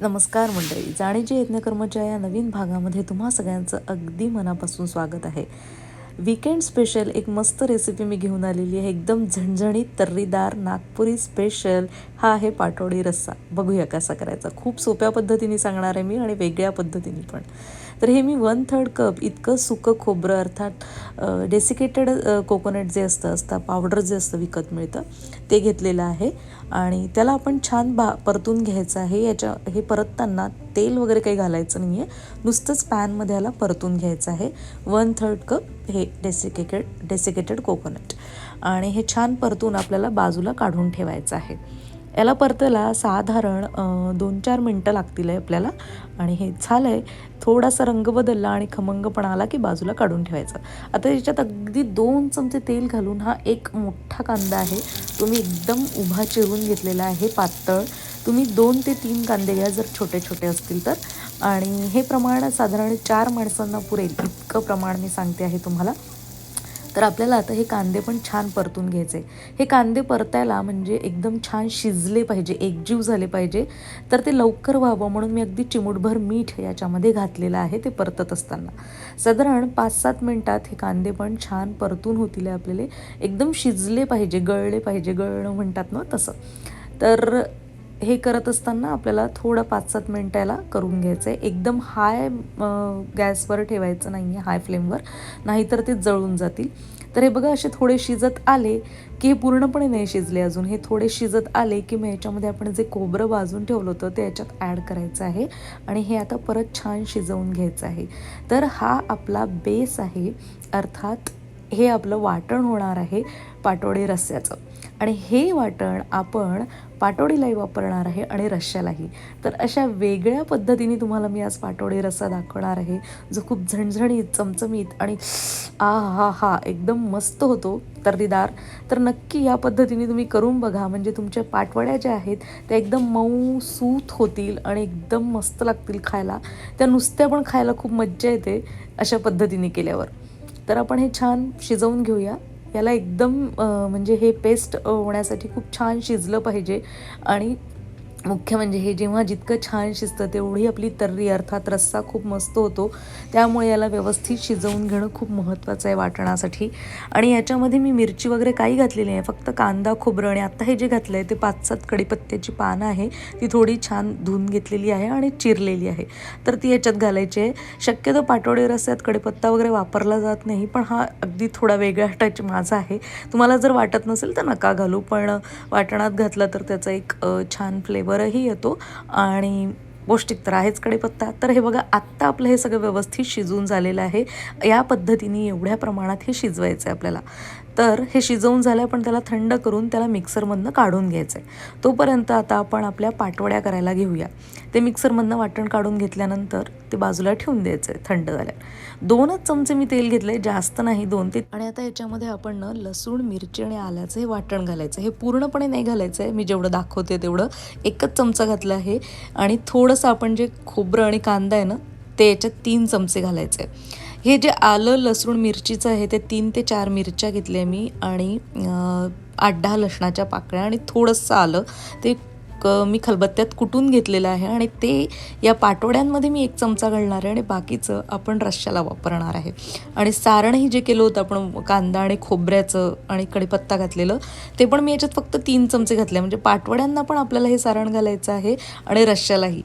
नमस्कार मंडळी. जाणीचे यज्ञकर्मच्या या नवीन भागामध्ये तुम्हा सगळ्यांचं अगदी मनापासून स्वागत आहे. वीकेंड स्पेशल एक मस्त रेसिपी मी घेऊन आलेली आहे. एकदम झणझणीत तर्रीदार नागपुरी स्पेशल हा आहे पाटोडी रस्सा. बघूया कसा करायचा. खूप सोप्या पद्धतीने सांगणार आहे मी आणि वेगळ्या पद्धतीने पण. तर हे मी वन थर्ड कप इतकं सुकं खोबरं अर्थात डेसिकेटेड कोकोनट जे असतं असतं पावडर जे असतं विकत मिळतं ते घेतलेलं आहे. आणि त्याला आपण छान बा परतून घ्यायचं आहे. याच्या हे परतताना तेल वगैरे काही घालायचं नाही आहे नुसतंच पॅनमध्ये याला परतून घ्यायचं आहे. वन थर्ड कप हे डेसिकेटेड डेसिकेटेड कोकोनट आणि हे छान परतून आपल्याला बाजूला काढून ठेवायचं आहे. याला परतायला साधारण दोन चार मिनटं लागतील आहे आपल्याला. आणि हे झालं आहे थोडासा रंग बदलला आणि खमंगपणा आला की बाजूला काढून ठेवायचा. आता याच्यात अगदी दोन चमचे तेल घालून हा एक मोठा कांदा आहे. तुम्ही एकदम उभा चिरून घेतलेला आहे पातळ. तुम्ही दोन ते तीन कांदे घ्या जर छोटे छोटे असतील तर. आणि हे प्रमाण साधारण चार माणसांना पुरेल इतकं प्रमाण मी सांगते आहे तुम्हाला. तर आपल्याला आता हे कांदे पण छान परतून घ्यायचे. हे कांदे परतायला म्हणजे एकदम छान शिजले पाहिजे एकजीव झाले पाहिजे. तर ते लवकर व्हावं म्हणून मी अगदी चिमूटभर मीठ याच्यामध्ये घातलेलं आहे ते परतत असताना. साधारण पाच सात मिनटात हे कांदे पण छान परतून होतील आपल्याला. एकदम शिजले पाहिजे गळले पाहिजे गळणं म्हणतात ना तसं. तर हे करत असताना आपल्याला थोडं पाच सात मिनटं याला करून घ्यायचं आहे एकदम हाय गॅसवर ठेवायचं नाही आहे हाय फ्लेमवर नाहीतर ते जळून जातील. तर हे बघा असे थोडे शिजत आले की हे पूर्णपणे नाही शिजले अजून. हे थोडे शिजत आले की मग याच्यामध्ये आपण जे खोबरं भाजून ठेवलं होतं ते याच्यात ॲड करायचं आहे. आणि हे आता परत छान शिजवून घ्यायचं आहे. तर हा आपला बेस आहे अर्थात हे आपलं वाटण होणार आहे पाटोडे रस्स्याचं आणि हे वाटण आपण पाटोडीलाही वापरणार आहे आणि रश्श्यालाही. तर अशा वेगळ्या पद्धतीने तुम्हाला मी आज पाटोडी रस्सा दाखवणार आहे जो खूप झणझणीत चमचमीत आणि आ हा हा एकदम मस्त होतो. तर्रीदार तर नक्की या पद्धतीने तुम्ही करून बघा. म्हणजे तुमच्या पाटवड्या ज्या आहेत त्या एकदम मऊ सूत होतील आणि एकदम मस्त लागतील खायला. त्या नुसत्या पण खायला खूप मज्जा येते अशा पद्धतीने केल्यावर. तर आपण हे छान शिजवून घेऊया. याला एकदम म्हणजे हे पेस्ट होण्यासाठी खूप छान शिजलं पाहिजे आणि मुख्य म्हणजे हे जेव्हा जितकं छान शिजतं तेवढी आपली तर्री अर्थात रस्सा खूप मस्त होतो. त्यामुळे याला व्यवस्थित शिजवून घेणं खूप महत्त्वाचं आहे वाटणासाठी आणि याच्यामध्ये मी मिरची वगैरे काही घातलेली आहे फक्त कांदा खोबरं आणि आत्ता हे जे घातलं आहे ते पाच सात कडीपत्त्याची पानं आहे. ती थोडी छान धुवून घेतलेली आहे आणि चिरलेली आहे. तर ती याच्यात घालायची आहे. शक्यतो पाटोडे रस्त्यात कडीपत्ता वगैरे वापरला जात नाही पण हा अगदी थोडा वेगळा टच माझा आहे. तुम्हाला जर वाटत नसेल तर नका घालू पण वाटणात घातलं तर त्याचा एक छान फ्लेवर फ्लेवरही येतो आणि पौष्टिक तर आहेच पत्ता तर हे बघा आत्ता आपलं हे सगळं व्यवस्थित शिजून झालेलं आहे. या पद्धतीने एवढ्या प्रमाणात हे शिजवायचं आहे आपल्याला. तर हे शिजवून झालं आहे पण त्याला थंड करून त्याला मिक्सरमधनं काढून घ्यायचं आहे तोपर्यंत आता आपण आपल्या पाटवड्या करायला घेऊया. ते मिक्सरमधनं वाटण काढून घेतल्यानंतर ते बाजूला ठेवून द्यायचं आहे थंड झाल्या दोनच चमचे मी तेल घेतले जास्त नाही दोन ते आणि आता याच्यामध्ये आपण ना लसूण मिरची आणि आल्याचं हे वाटण घालायचं हे पूर्णपणे नाही घालायचं आहे मी जेवढं दाखवते तेवढं. एकच चमचा घातला आहे आणि थोडंसं आपण जे खोबरं आणि कांदा आहे ना ते याच्यात तीन चमचे घालायचे आहे हे जे आलं लसूण मिरचीचं आहे ते तीन ते चार मिरच्या घेतल्या मी आणि आठ दहा लसणाच्या पाकळ्या आणि थोडंसं आलं. ते मी खलबत्त्यात कुटून घेतलेलं आहे आणि ते या पाटोड्यांमध्ये मी एक चमचा घालणार आहे आणि बाकीचं आपण रश्श्याला वापरणार आहे. आणि सारणही जे केलं होतं आपण कांदा आणि खोबऱ्याचं आणि कढीपत्ता घातलेलं ते पण मी याच्यात फक्त तीन चमचे घातले. म्हणजे पाटवड्यांना पण आपल्याला हे सारण घालायचं आहे आणि रश्श्यालाही.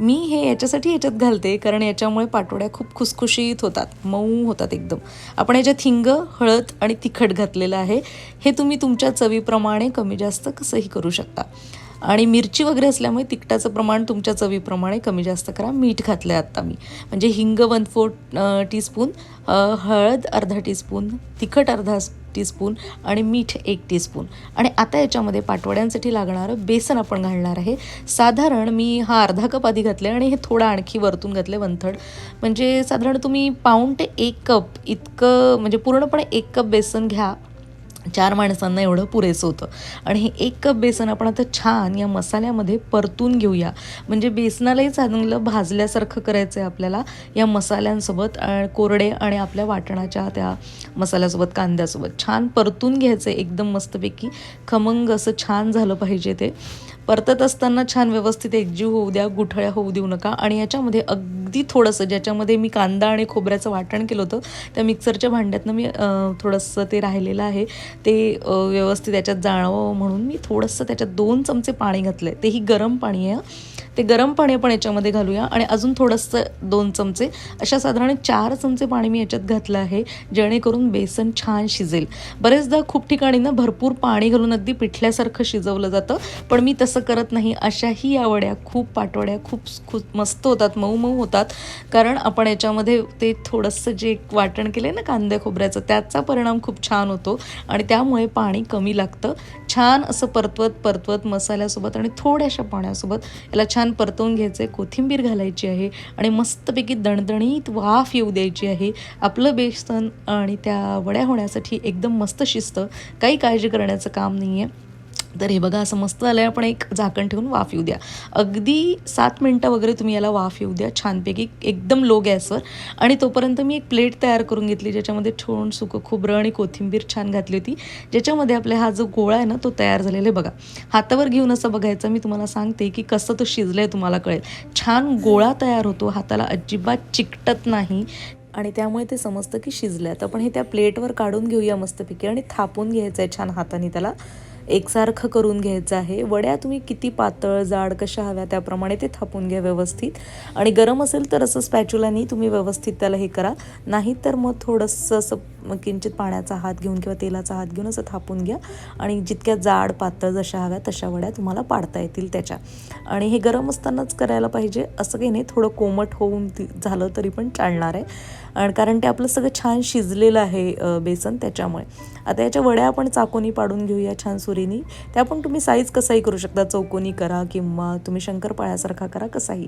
मी हे याच्यासाठी याच्यात घालते कारण याच्यामुळे पाटोड्या खूप खुसखुशीत होतात मऊ होतात एकदम. आपण याच्यात हिंग हळद आणि तिखट घातलेलं आहे. हे तुम्ही तुमच्या चवीप्रमाणे कमी जास्त कसंही करू शकता. आणि मिरची वगैरे असल्यामुळे तिखटाचं प्रमाण तुमच्या चवीप्रमाणे कमी जास्त करा. मीठ घातलं आहे आत्ता मी. म्हणजे हिंग वन फोर टीस्पून हळद अर्धा टीस्पून तिखट अर्धा टीस्पून आणि मीठ एक टीस्पून आणि आता याच्यामध्ये पाटवड्यांसाठी लागणारं बेसन आपण घालणार आहे. साधारण मी हा अर्धा कप आधी घातले आणि हे थोडं आणखी वरतून घातले वन थर्ड म्हणजे साधारण तुम्ही पाऊण ते एक कप इतकं म्हणजे पूर्णपणे एक कप बेसन घ्या. चार माणसांना एवढं पुरेसं होतं. आणि हे एक कप बेसन आपण आता छान या मसाल्यामध्ये परतून घेऊया. म्हणजे बेसनालाही चांगलं भाजल्यासारखं करायचं आहे आपल्याला या मसाल्यांसोबत कोरडे आणि आपल्या वाटणाच्या त्या मसाल्यासोबत कांद्यासोबत. छान परतून घ्यायचं आहे एकदम मस्तपैकी. खमंग असं छान झालं पाहिजे ते. परतत असताना छान व्यवस्थित एकजीव होऊ द्या गुठळ्या होऊ देऊ नका. आणि याच्यामध्ये अगदी अगदी थोडंसं ज्याच्यामध्ये मी कांदा आणि खोबऱ्याचं वाटण केलं होतं त्या मिक्सरच्या भांड्यातनं मी थोडंसं ते राहिलेलं आहे. ते व्यवस्थित त्याच्यात जाणावं म्हणून मी थोडंसं त्याच्यात दोन चमचे पाणी घातलं आहे तेही गरम पाणी आहे ते गरम पाणी आपण याच्यामध्ये घालूया आणि अजून थोडंसं दोन चमचे अशा साधारण चार चमचे पाणी मी याच्यात घातलं आहे जेणेकरून बेसन छान शिजेल. बरेचदा खूप ठिकाणी ना भरपूर पाणी घालून अगदी पिठल्यासारखं शिजवलं जातं पण मी तसं करत नाही. अशाही या वड्या खूप पाटवड्या खूप खूप मस्त होतात मऊ मऊ होतात. कारण आपण याच्यामध्ये ते थोडंसं जे वाटण केलं आहे ना कांद्या खोबऱ्याचं त्याचा परिणाम खूप छान होतो. आणि त्यामुळे पाणी कमी लागतं. छान असं परतवत परतवत मसाल्यासोबत आणि थोड्याशा पाण्यासोबत याला छान परतवून घ्यायचं आहे कोथिंबीर घालायची आहे आणि मस्तपैकी दणदणीत वाफ येऊ द्यायची आहे. आपलं बेसन आणि त्या वड्या होण्यासाठी एकदम मस्त शिजतं. काही काळजी करण्याचं काम नाही आहे तर हे बघा असं मस्त झालं आहे आपण एक झाकण ठेवून वाफ येऊ द्या. अगदी सात मिनटं वगैरे तुम्ही याला वाफ येऊ द्या. छानपैकी एकदम लो गॅसवर. आणि तोपर्यंत मी एक प्लेट तयार करून घेतली ज्याच्यामध्ये ठेवून सुकं खोबरं आणि कोथिंबीर छान घातली होती. ज्याच्यामध्ये आपला हा जो गोळा आहे ना तो तयार झालेला आहे बघा. हातावर घेऊन असं बघायचं मी तुम्हाला सांगते की कसं तो शिजलं आहे तुम्हाला कळेल. छान गोळा तयार होतो. हाताला अजिबात चिकटत नाही. आणि त्यामुळे ते समजतं की शिजलं आहे तर आपण हे त्या प्लेटवर काढून घेऊया मस्तपैकी आणि थापून घ्यायचं आहे छान हाताने त्याला. एकसारखं करून घ्यायचं आहे. वड्या तुम्ही किती पातळ जाड कशा हव्या त्याप्रमाणे ते थापून घ्या व्यवस्थित. आणि गरम असेल तर असं स्पॅच्युलानी तुम्ही व्यवस्थित त्याला हे करा. नाही तर मग थोडंसं असं किंचित पाण्याचा हात घेऊन किंवा तेलाचा हात घेऊन असं थापून घ्या. आणि जितक्या जाड पातळ जशा हव्या तशा वड्या तुम्हाला पाडता येतील त्याच्या. आणि हे गरम असतानाच करायला पाहिजे. असं काही नाही थोडं कोमट होऊन ती- झालं तरी पण चालणार आहे. आणि कारण ते आपलं सगळं छान शिजलेलं आहे बेसन त्याच्यामुळे. आता याच्या वड्या आपण चाकोनी पाडून घेऊया छान सुरीनी त्या पण तुम्ही साईज कसाही करू शकता. चौकोनी करा किंवा तुम्ही शंकरपाळ्यासारखा करा कसाही.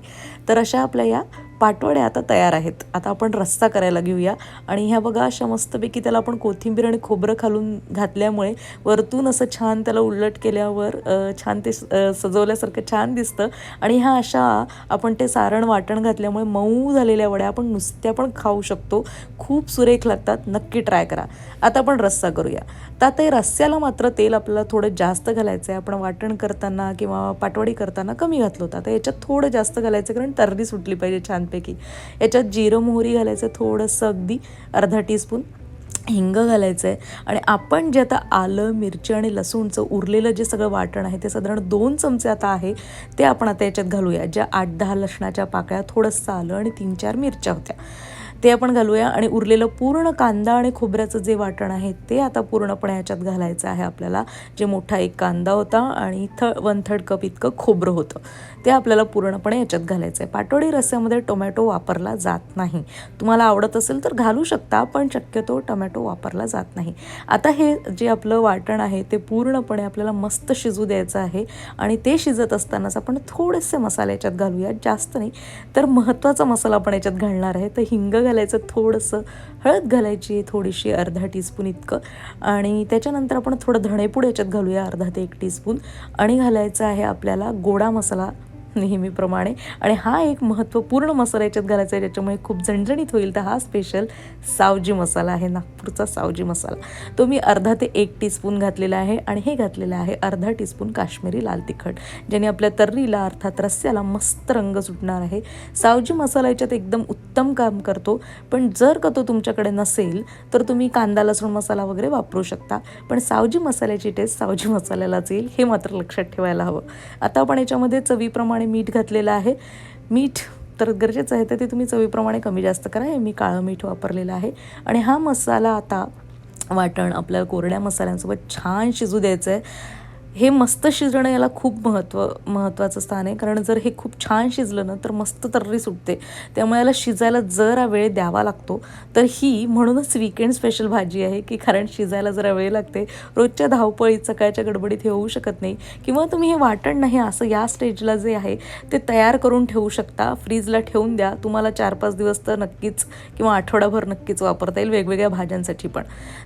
तर अशा आपल्या या पाटवड्या आता तयार आहेत. आता आपण रस्सा करायला घेऊया. आणि ह्या बघा अशा मस्तपैकी त्याला आपण कोथिंबीर आणि खोबरं घालून घातल्यामुळे वरतून असं छान त्याला उलट केल्यावर छान ते सजवल्यासारखं छान दिसतं. आणि ह्या अशा आपण ते सारण वाटण घातल्यामुळे मऊ झालेल्या वड्या आपण नुसत्या पण खाऊ शकतो. खूप सुरेख लागतात. नक्की ट्राय करा. आता आपण रस्सा करूया. तर आता हे रस्स्याला मात्र तेल आपल्याला थोडं जास्त घालायचं आहे आपण वाटण करताना किंवा पाटवडी करताना कमी घातलं होतं. आता याच्यात थोडं जास्त घालायचं कारण तर्री सुटली पाहिजे छानपैकी. याच्यात जिरं मोहरी घालायचं थोडंसं अगदी अर्धा टीस्पून हिंग घालायचं आहे आणि आपण जे आता आलं मिरची आणि लसूणचं उरलेलं जे सगळं वाटण आहे ते साधारण दोन चमचे आता आहे ते आपण आता याच्यात घालूया. ज्या आठ दहा लसणाच्या पाकळ्या थोडंसं आलं आणि तीन चार मिरच्या होत्या. ते आपण घालूया आणि उरलेलं पूर्ण कांदा आणि खोबऱ्याचं जे वाटण आहे ते आता पूर्णपणे याच्यात घालायचं आहे आपल्याला. जे मोठा एक कांदा होता आणि थ वन थर्ड कप इतकं खोबरं होतं. ते आपल्याला पूर्णपणे याच्यात घालायचं आहे. पाटोडी रस्स्यामध्ये टोमॅटो वापरला जात नाही. तुम्हाला आवडत असेल तर घालू शकता पण शक्यतो टोमॅटो वापरला जात नाही. आता हे जे आपलं वाटण आहे ते पूर्णपणे आपल्याला मस्त शिजू द्यायचं आहे आणि ते शिजत असतानाच आपण थोडेसे मसाले याच्यात घालूया. जास्त नाही तर महत्त्वाचा मसाला आपण याच्यात घालणार आहे. तर हिंग घालायचं थोडंसं हळद घालायची थोडीशी अर्धा टीस्पून इतकं. आणि त्याच्यानंतर आपण थोडं धणेपूड याच्यात घालूया अर्धा ते एक टीस्पून आणि घालायचं आहे आपल्याला गोडा मसाला. नेहमीप्रमाणे. आणि हा एक महत्त्वपूर्ण मसाला याच्यात घालायचा आहे ज्याच्यामुळे खूप झणझणीत होईल तर हा स्पेशल सावजी मसाला आहे नागपूरचा सावजी मसाला. तो मी अर्धा ते एक टीस्पून घातलेला आहे आणि हे घातलेलं आहे अर्धा टीस्पून काश्मीरी लाल तिखट ज्याने आपल्या तर्रीला अर्थात रस्स्याला मस्त रंग सुटणार आहे. सावजी मसाला याच्यात एकदम उत्तम काम करतो पण जर का तो तुमच्याकडे नसेल तर तुम्ही कांदा लसूण मसाला वगैरे वापरू शकता. पण सावजी मसाल्याची टेस्ट सावजी मसाल्यालाच येईल हे मात्र लक्षात ठेवायला हवं. आता आपण याच्यामध्ये चवीप्रमाणे मीठ घातलेलं आहे. मीठ तर गरजेचं आहे तर ते तुम्ही चवीप्रमाणे कमी जास्त करा. हे मी काळं मीठ वापरलेलं आहे. आणि हा मसाला आता वाटण आपल्याला कोरड्या मसाल्यांसोबत छान शिजू द्यायचं आहे हे मस्त शिजणं याला खूप महत्त्व महत्त्वाचं स्थान आहे. कारण जर हे खूप छान शिजलं ना तर मस्त तर्री सुटते. त्यामुळे याला शिजायला जरा वेळ द्यावा लागतो. तर ही म्हणूनच विकेंड स्पेशल भाजी आहे की कारण शिजायला जरा वेळ लागते. रोजच्या धावपळीत सकाळच्या गडबडीत हे होऊ शकत नाही. किंवा तुम्ही हे वाटण नाही असं या स्टेजला जे आहे ते तयार करून ठेवू शकता. फ्रीजला ठेवून द्या. तुम्हाला चार पाच दिवस तर नक्कीच किंवा आठवडाभर नक्कीच वापरता येईल वेगवेगळ्या भाज्यांसाठी पण.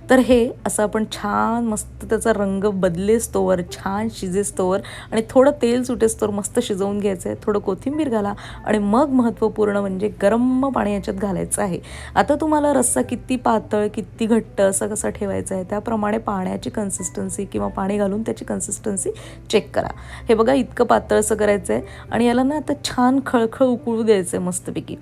तर हे असं आपण छान मस्त त्याचा रंग बदलेस तोवर छान छान शिजेस्तोवर आणि थोडं तेल सुटेस्तोवर मस्त शिजवून घ्यायचं आहे थोडं कोथिंबीर घाला आणि मग महत्त्वपूर्ण म्हणजे गरम पाणी याच्यात घालायचं आहे. आता तुम्हाला रस्सा किती पातळ किती घट्ट असं कसं ठेवायचं आहे त्याप्रमाणे पाण्याची कन्सिस्टन्सी किंवा पाणी घालून त्याची कन्सिस्टन्सी चेक करा. हे बघा इतकं पातळ असं करायचं आहे आणि याला ना आता छान खळखळ उकळू द्यायचं आहे मस्तपैकी.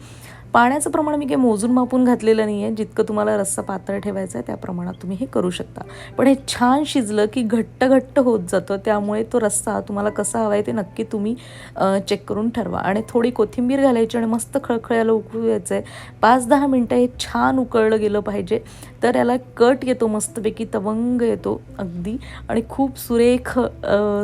पाण्याचं प्रमाण मी काही मोजून मापून घातलेलं नाही आहे जितकं तुम्हाला रस्सा पातळ ठेवायचा आहे त्या प्रमाणात तुम्ही हे करू शकता. पण हे छान शिजलं की घट्ट घट्ट होत जातं. त्यामुळे तो रस्सा तुम्हाला कसा हवा आहे ते नक्की तुम्ही चेक करून ठरवा. आणि थोडी कोथिंबीर घालायची आणि मस्त खळखळ्याला उकळू द्यायचं आहे पाच दहा मिनटं हे छान उकळलं गेलं पाहिजे. तर याला कट येतो मस्तपैकी तवंग येतो अगदी. आणि खूप सुरेख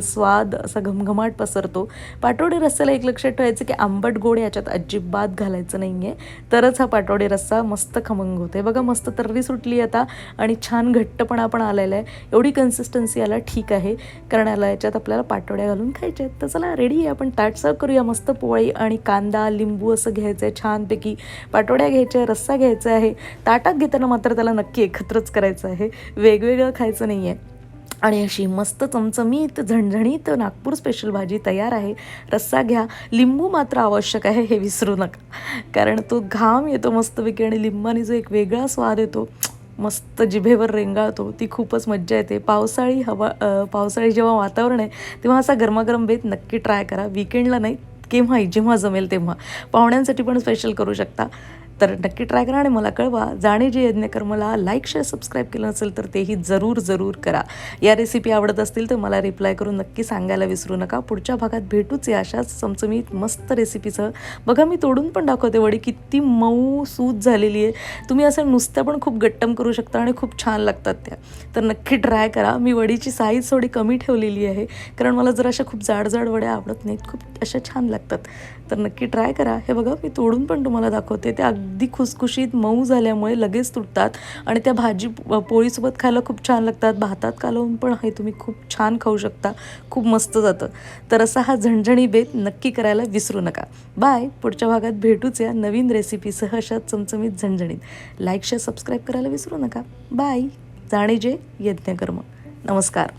स्वाद असा घमघमाट पसरतो. पाटोडे रस्स्याला एक लक्षात ठेवायचं की आंबट गोड याच्यात अजिबात घालायचं नाही आहे तरच हा पाटोडे रस्सा मस्त खमंग होते बघा मस्त तर्री सुटली आता आणि छान घट्टपणा पण आलेला आहे. एवढी कन्सिस्टन्सी याला ठीक आहे. कारण याला याच्यात आपल्याला पाटोड्या घालून खायच्या आहेत. तर चला रेडी आहे. आपण ताट करूया. मस्त पोळी आणि कांदा लिंबू असं घ्यायचं आहे छानपैकी. पाटोड्या घ्यायच्या रस्सा घ्यायचा आहे. ताटात घेताना मात्र त्याला नक्की एकत्रच करायचं आहे. वेगवेगळं खायचं नाही आहे आणि अशी मस्त चमचमीत झणझणीत नागपूर स्पेशल भाजी तयार आहे. रस्सा घ्या. लिंबू मात्र आवश्यक आहे हे विसरू नका. कारण तो घाम येतो मस्तपैकी आणि लिंबाने जो एक वेगळा स्वाद येतो मस्त जिभेवर रेंगाळतो ती खूपच मज्जा येते. पावसाळी हवा पावसाळी जेव्हा वातावरण आहे तेव्हा असा गरमागरम बेत नक्की ट्राय करा. विकेंडला नाही केव्हाही जेव्हा जमेल तेव्हा. पाहुण्यांसाठी पण स्पेशल करू शकता. तर नक्की ट्राय करा आणि मला कळवा. जाणे जे यज्ञकर्मला लाईक शेअर सबस्क्राईब केलं नसेल तर तेही जरूर जरूर करा. या रेसिपी आवडत असतील तर मला रिप्लाय करून नक्की सांगायला विसरू नका. पुढच्या भागात भेटूच या अशाच चमचमीत मस्त रेसिपीसह बघा मी तोडून पण दाखवते वडी. किती मऊ सूज झालेली आहे. तुम्ही असं नुसतं पण खूप गट्टम करू शकता आणि खूप छान लागतात त्या. तर नक्की ट्राय करा. मी वडीची साईज थोडी कमी ठेवलेली आहे. कारण मला जर अशा खूप जाड जाड वड्या आवडत नाहीत खूप अशा छान लागतात. तर नक्की ट्राय करा. हे बघा मी तोडून पण तुम्हाला दाखवते. ते अगदी खुसखुशीत मऊ झाल्यामुळे लगेच तुटतात. आणि त्या भाजी पोळीसोबत खायला खूप छान लागतात. भातात कालवून पण हे तुम्ही खूप छान खाऊ शकता. खूप मस्त जातं. तर असा हा झणझणी बेत नक्की करायला विसरू नका. बाय. पुढच्या भागात भेटूच या नवीन रेसिपीसह अशा चमचमीत झणझणीत. लाईक शेअर सबस्क्राईब करायला विसरू नका. बाय. जाणे जे यज्ञकर्म. नमस्कार.